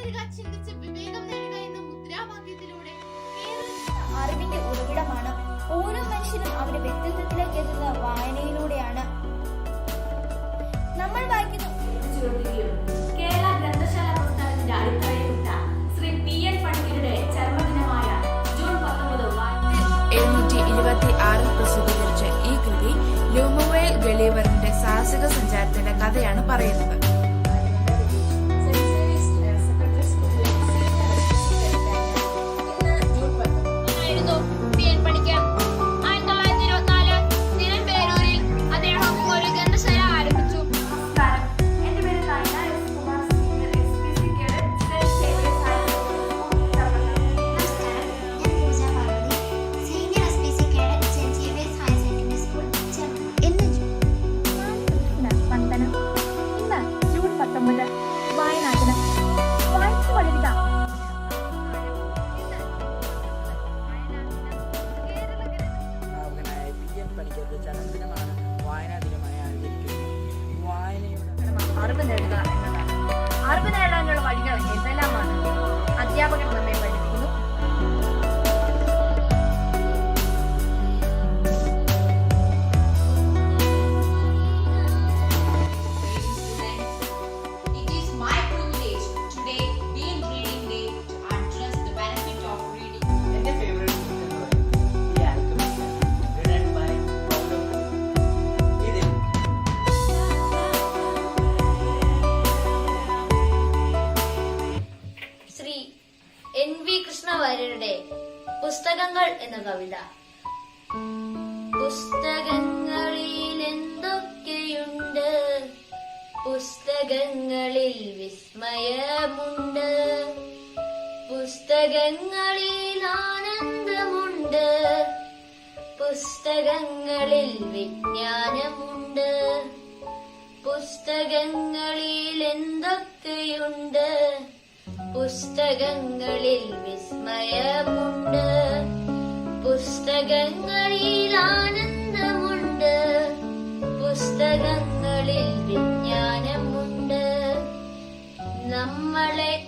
നേരുക ചിന്തിച്ച് വിവേകം നേടുക എന്ന മുദ്രാവാക്യത്തിലൂടെ അറിവിന്റെ ഉറവിടമാണ് ഓരോ മനുഷ്യനും അവരുടെ വ്യക്തിത്വത്തിലേക്ക് എത്തുന്ന വായനയിലൂടെയാണ്? നമ്മൾ വായിക്കുന്ന. കേരള ശ്രീ ജൂൺ പത്തൊമ്പത് എഴുന്നൂറ്റി ഇരുപത്തി ആറിൽ പ്രസിദ്ധീകരിച്ച ഈ കൃതി ലൂമുവേൽ ഗളീവറിന്റെ സാഹസിക സഞ്ചാരത്തിന്റെ കഥയാണ് പറയുന്നത്. അറിവ് നേടുക എന്നതാണ്. അറിവ് നേടാനുള്ള വഴികൾ എന്തെല്ലാമാണ് അധ്യാപകർ നമ്മെ എൻ വി കൃഷ്ണവാര്യരുടെ പുസ്തകങ്ങൾ എന്ന കവിത. പുസ്തകങ്ങളിൽ എന്തൊക്കെയുണ്ട്? പുസ്തകങ്ങളിൽ വിസ്മയമുണ്ട്. പുസ്തകങ്ങളിൽ ആനന്ദമുണ്ട്. പുസ്തകങ്ങളിൽ വിജ്ഞാനമുണ്ട്. പുസ്തകങ്ങളിൽ എന്തൊക്കെയുണ്ട്? പുസ്തകങ്ങളിൽ വിസ്മയമുണ്ട്. പുസ്തകങ്ങളിൽ ആനന്ദമുണ്ട്. പുസ്തകങ്ങളിൽ വിജ്ഞാനമുണ്ട്. നമ്മളെ